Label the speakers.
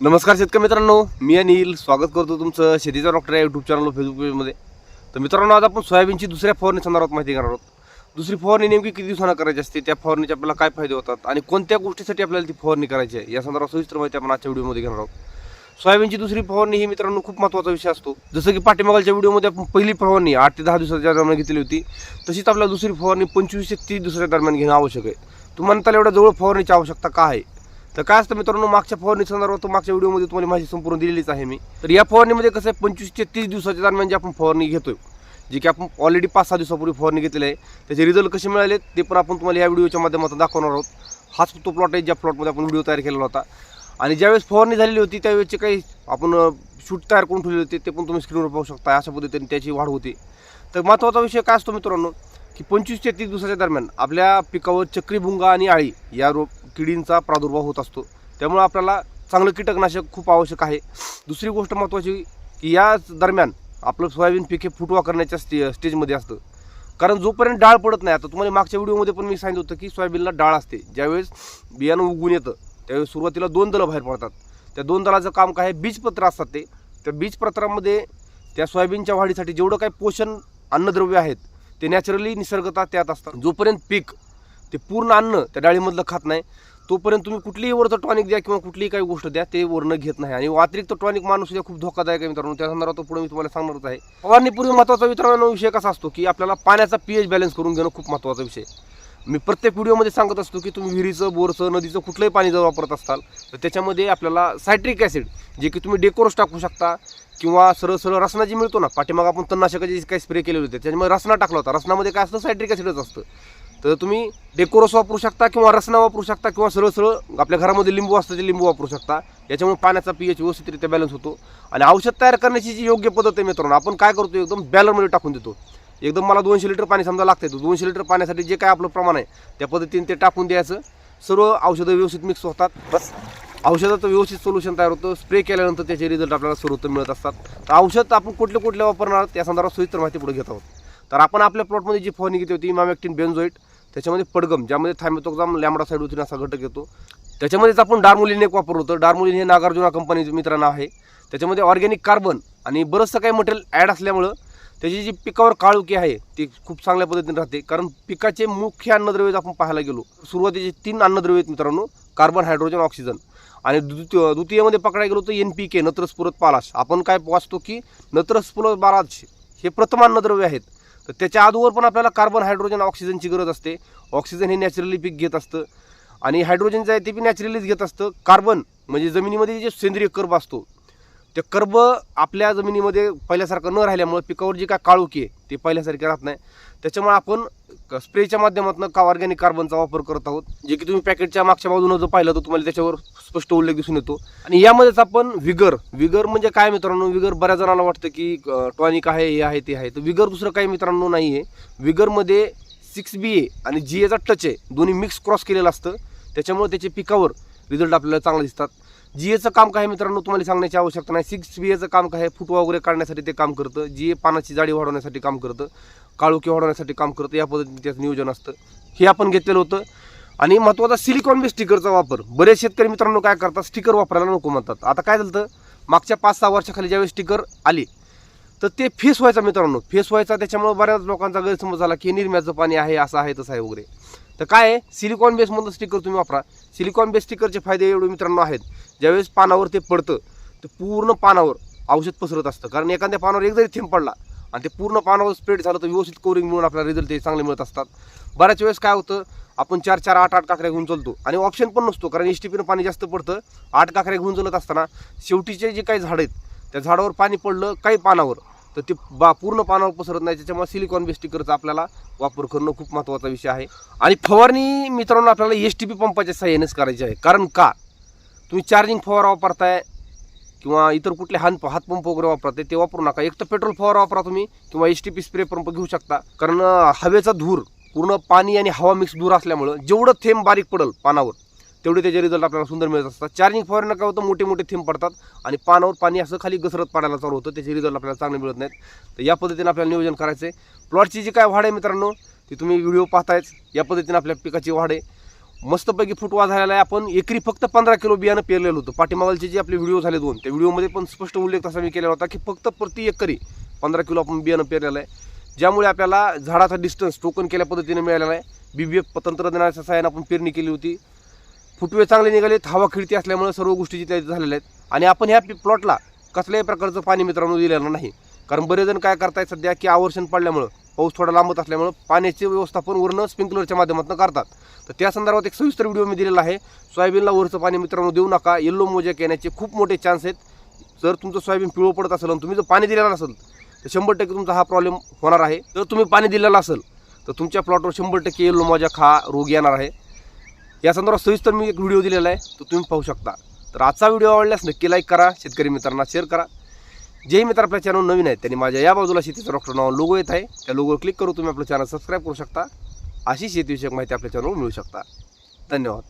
Speaker 1: नमस्कार शेतकरी मित्रांनो मी अनिल. स्वागत करतो तुमचं शेतीचा डॉक्टर या यूट्यूब चॅनल फेसबुक पेजमध्ये तर मित्रांनो आज आपण सोयाबीनची दुसऱ्या फवारणी संदर्भात माहिती घेणार आहोत. दुसरी फवारणी नेमकी किती दिवसांना करायची असते त्या फवारणीचे आपल्याला काय फायदे होतात आणि कोणत्या गोष्टीसाठी आपल्याला ती फवारणी करायची आहे या संदर्भात सविस्तर माहिती आपण आजच्या व्हिडिओमध्ये घेणार आहोत. सोयाबीनची दुसरी फवारणी ही मित्रांनो खूप महत्त्वाचा विषय असतो. जसं की पाठीमागालच्या व्हिडिओमध्ये आपण पहिली फवारणी आठ ते दहा दिवसाच्या दरम्यान घेतली होती तशीच आपल्याला दुसरी फवारणी पंचवीस ते तीस दिवसाच्या दरम्यान घेणं आवश्यक आहे. तुम्हाला त्याला एवढ्या जवळ फवारणीची आवश्यकता का आहे? तर काय असतं मित्रांनो मागच्या फवारणी संदर्भात मागच्या व्हिडिओमध्ये तुम्हाला माहिती संपूर्ण दिलेलीच आहे मी. तर या फवारणीमध्ये कसं आहे पंचवीस ते तीस दिवसाच्या दरम्यान जी आपण फवारणी घेतोय जी की आपण ऑलरेडी पाच सहा दिवसापूर्वी फवारणी घेतलेली आहे त्याचे रिझल्ट कसे मिळाले ते पण आपण तुम्हाला या व्हिडिओच्या माध्यमातून दाखवणार आहोत. हाच तो प्लॉट आहे ज्या प्लॉटमध्ये आपण व्हिडिओ तयार केलेला होता. आणि ज्यावेळेस फवारणी झालेली होती त्यावेळेसचे काही आपण शूट तयार करून ठेवले होते ते पण तुम्ही स्क्रीनवर पाहू शकता. अशा पद्धतीने त्याची वाढ होते. तर महत्त्वाचा विषय काय असतो मित्रांनो की पंचवीस ते तीस दिवसाच्या दरम्यान आपल्या पिकावर चक्रीभुंगा आणि आळी या रोप किडींचा प्रादुर्भाव होत असतो. त्यामुळं आपल्याला चांगलं कीटकनाशक खूप आवश्यक आहे. दुसरी गोष्ट महत्त्वाची की या दरम्यान आपलं सोयाबीन पीक हे फुटवा करण्याच्या स्टे स्टेजमध्ये असतं. कारण जोपर्यंत डाळ पडत नाही आता तुम्हाला मागच्या व्हिडिओमध्ये पण मी सांगितलं होतं की सोयाबीनला डाळ असते. ज्यावेळेस बियाणं उगून येतं त्यावेळेस सुरुवातीला दोन दलं बाहेर पडतात. त्या दोन दलाचं काम काय आहे? बीजपत्र असतात ते. त्या बीजपत्रामध्ये त्या सोयाबीनच्या वाढीसाठी जेवढं काही पोषण अन्नद्रव्य आहेत ते नॅचरली निसर्गता त्यात असतात. जोपर्यंत पीक ते पूर्ण अन्न त्या डाळीमधलं खात नाही. तोपर्यंत तुम्ही कुठलीही वरचं टॉनिक द्या किंवा कुठलीही काही गोष्ट द्या ते वरणं घेत नाही. आणि अतिरिक्त टॉनिक माणूस उद्या खूप धोकादायक आहे मित्रांनो. त्या संदर्भात पुढे मी तुम्हाला सांगणारच आहे. फवारणीपूर्वी महत्त्वाचा मित्रांनो विषय कसा असतो की आपल्याला पाण्याचा पीएच बॅलन्स करून घेणं खूप महत्त्वाचा विषय. मी प्रत्येक व्हिडिओमध्ये सांगत असतो की तुम्ही विहिरीचं बोरचं नदीचं कुठलंही पाणी जर वापरत असाल तर त्याच्यामध्ये आपल्याला सायट्रिक ॲसिड जे की तुम्ही डेकोरस टाकू शकता किंवा सरळ सरळ रसना जी मिळतो ना पाठीमाग आपण तणनाशकाचे काही स्प्रे केलेले होते त्याच्यामध्ये रसना टाकला होता. रसनामध्ये काय असतं? सायट्रिक ॲसिडच असतं. तर तुम्ही डेकोरस वापरू शकता किंवा रसना वापरू शकता किंवा सरळ सरळ आपल्या घरामध्ये लिंबू असतं ते लिंबू वापरू शकता. याच्यामुळे पाण्याचा पीएच व्यवस्थितरित्या बॅलन्स होतो. आणि औषध तयार करण्याची जी योग्य पद्धत आहे मित्रांनो आपण काय करतो एकदम बॅलरमध्ये टाकून देतो. एकदम मला दोनशे लिटर पाणी समजा लागते तर दोनशे लिटर पाण्यासाठी जे काय आपलं प्रमाण आहे त्या पद्धतीने ते टाकून द्यायचं. सर्व औषधं व्यवस्थित मिक्स होतात. बस. औषधाचं व्यवस्थित सोल्युशन तयार होतं. स्प्रे केल्यानंतर त्याचे रिझल्ट आपल्याला सर्वोत्तम मिळत असतात. तर औषध आपण कुठले कुठले वापरणार त्या संदर्भात सविस्तर माहिती पुढे घेत आहोत. तर आपण आपल्या प्लॉटमध्ये जी फवारणी घेतली होती इमामॅक्टिन बेन्झोईट त्याच्यामध्ये पडगम ज्यामध्ये थायमेथोक्झाम लॅमडा साईड असा घटक येतो. त्याच्यामध्येच आपण डार्मोलिन एक वापरतो डार्मोलिन हे नागार्जुना कंपनीचं मित्रांना आहे. त्याच्यामध्ये ऑर्गॅनिक कार्बन आणि बरंचसं काही मटेरियल ॲड असल्यामुळं त्याची जी पिकावर काळुकी आहे ती खूप चांगल्या पद्धतीने राहते. कारण पिकाचे मुख्य अन्नद्रव्य आपण पाहायला गेलो. सुरुवातीचे तीन अन्नद्रव्य आहेत मित्रांनो कार्बन हायड्रोजन ऑक्सिजन. आणि द्वितीय द्वितीयमध्ये पकडायला गेलो तर एन पी के नत्रस्फुरत पालाश. आपण काय वाचतो की नत्रस्फुरत बालाश हे प्रथम अन्नद्रव्य आहेत. तर त्याच्या आधीवर पण आपल्याला कार्बन हायड्रोजन ऑक्सिजनची गरज असते. ऑक्सिजन हे नॅचरली पीक घेत असतं. आणि हायड्रोजन जे आहे ते बी नॅचरलीच घेत असतं. कार्बन म्हणजे जमिनीमध्ये जे सेंद्रिय कर्ब असतो ते कर्ब आपल्या जमिनीमध्ये पहिल्यासारखं न राहिल्यामुळं पिकावर जी काय काळोखी आहे ते पहिल्यासारखे राहत नाही. त्याच्यामुळे आपण स्प्रेच्या माध्यमातून का ऑर्गॅनिक कार्बनचा वापर करत आहोत? जे की तुम्ही पॅकेटच्या मागच्या बाजूनं जर पाहिलं तर तुम्हाला त्याच्यावर स्पष्ट उल्लेख दिसून येतो. आणि यामध्येच आपण विगर. विगर म्हणजे काय मित्रांनो? विगर बऱ्याच जणांना वाटतं की टॉनिक आहे हे आहे ते आहे. तर विगर दुसरं काही मित्रांनो नाही आहे विगरमध्ये सिक्स बी ए आणि जी एचा टच आहे. दोन्ही मिक्स क्रॉस केलेलं असतं. त्याच्यामुळे त्याचे पिकावर रिझल्ट आपल्याला चांगले दिसतात. जी एचं काम काय आहे मित्रांनो तुम्हाला सांगण्याची आवश्यकता नाही. सिक्स बी एचं काम काय आहे? फुटवा वगैरे काढण्यासाठी ते काम करतं. जी ए पानाची जाडी वाढवण्यासाठी काम करतं. काळुकी वाढवण्यासाठी काम करतं. या पद्धतीने त्याचं नियोजन असतं. हे आपण घेतलेलं होतं. आणि महत्त्वाचा सिलिकॉन बेस स्टिकरचा वापर. बरेच शेतकरी मित्रांनो काय करतात? स्टिकर वापरायला नको म्हणतात. आता काय झालं मागच्या पाच सहा वर्षाखाली ज्यावेळेस स्टिकर आली तर ते फेस व्हायचा मित्रांनो. फेस व्हायचा त्याच्यामुळे बऱ्याच लोकांचा गैरसमज झाला की निर्म्याचं पाणी आहे असं आहे तसं आहे वगैरे. तर काय आहे? सिलिकॉन बेसमधलं स्टिकर तुम्ही वापरा. सिलिकॉन बेस स्टिकरचे फायदे एवढे मित्रांनो आहेत. ज्यावेळेस पानावर ते पडतं ते पूर्ण पानावर औषध पसरत असतं. कारण एखाद्या पानावर एक जरी थेंब पडला आणि ते पूर्ण पानावर स्प्रेड झालं तर व्यवस्थित कवरिंग मिळून आपल्याला रिझल्ट ते चांगले मिळत असतात. बऱ्याच वेळेस काय होतं आपण चार चार आठ आठ काकऱ्या घेऊन चलतो. आणि ऑप्शन पण नसतो कारण एस टी पीनं पाणी जास्त पडतं. आठ काकऱ्या घेऊन चलत असताना शेवटीचे जे काही झाडं आहेत त्या झाडावर पाणी पडलं काही पानावर. तर ते बा पूर्ण पानावर पसरत नाही त्याच्यामुळे सिलिकॉन बेस्टिकरचा आपल्याला वापर करणं खूप महत्त्वाचा विषय आहे. आणि फवारणी मित्रांनो आपल्याला एस टी पी पंपाच्या सहाय्यानेच करायची आहे. कारण का? तुम्ही चार्जिंग फवारा वापरताय किंवा इतर कुठले हात हातपंप वगैरे वापरताय ते वापरू नका. एक तर पेट्रोल फवारा वापरा तुम्ही किंवा S T P spray pump घेऊ शकता. कारण हवेचा धूर पूर्ण पाणी आणि हवा मिक्स दूर असल्यामुळं जेवढं थेंब बारीक पडल पानावर तेवढे त्याचे रिझल्ट आपल्याला सुंदर मिळत असतात. चार्जिंग फवारणं काय होतं मोठे मोठे थेंब पडतात. आणि पानावर पाणी असं खाली घसरत पडायला चालू होतं. त्याचे रिझल्ट आपल्याला चांगले मिळत नाहीत. तर या पद्धतीने आपल्याला नियोजन करायचं आहे प्लॉटची जी काय वाढ आहे मित्रांनो ती तुम्ही व्हिडिओ पाहतायच या पद्धतीने आपल्या पिकाची वाढ आहे. मस्तपैकी फुटवा झालेला आहे. आपण एकरी फक्त पंधरा किलो बियाणं पेरलेलं होतं. पाठीमागलचे जे आपले व्हिडिओ झाले दोन त्या व्हिडिओमध्ये पण स्पष्ट उल्लेख तसा मी केलेला होता की फक्त प्रति एकरी पंधरा किलो आपण बियाणं पेरलेलं आहे. ज्यामुळे आपल्याला झाडाचा डिस्टन्स टोकन केल्या पद्धतीने मिळालेला आहे. बी बी एफ तंत्रज्ञानाच्या सहाय्याने आपण पेरणी केली होती. फुटवे चांगले निघालेत हवा खिळती असल्यामुळे सर्व गोष्टी त्या झालेल्या आहेत. आणि आपण ह्या प्लॉटला कसल्याही प्रकारचं पाणी मित्रांनो दिलेलं नाही. कारण बरेच जण काय करतायत सध्या की आवर्षण पडल्यामुळं पाऊस थोडा लांबत असल्यामुळं पाण्याचे व्यवस्थापन वरनं स्प्रिंकलरच्या माध्यमातून करतात. तर त्या संदर्भात एक सविस्तर व्हिडिओ मी दिलेला आहे. सोयाबीनला वरचं पाणी मित्रांनो देऊ नका. येल्लो मोजॅक येण्याचे खूप मोठे चान्स आहेत. जर तुमचं सोयाबीन पिवळं पडत असेल आणि तुम्ही जर पाणी दिलेलं असेल तर शंभर टक्के तुमचा हा प्रॉब्लेम होणार आहे. जर तुम्ही पाणी दिलेलं असेल तर तुमच्या प्लॉटवर शंभर टक्के येल्लो मोजा खा रोग येणार आहे. या संदर्भात सविस्तर मी एक व्हिडिओ दिलेला आहे तो तुम्ही पाहू शकता. तर आजचा व्हिडिओ आवडल्यास नक्की लाईक करा शेतकरी मित्रांना शेअर करा. जेही मित्र आपल्या चॅनल नवीन आहेत त्यांनी माझ्या या बाजूला शेतीचं डॉक्टर नाव लोगो येत आहे. त्या लोगोवर क्लिक करून तुम्ही आपलं चॅनल सबस्क्राईब करू शकता. अशी शेतीविषयक माहिती आपल्या चॅनलवर मिळू शकता. धन्यवाद.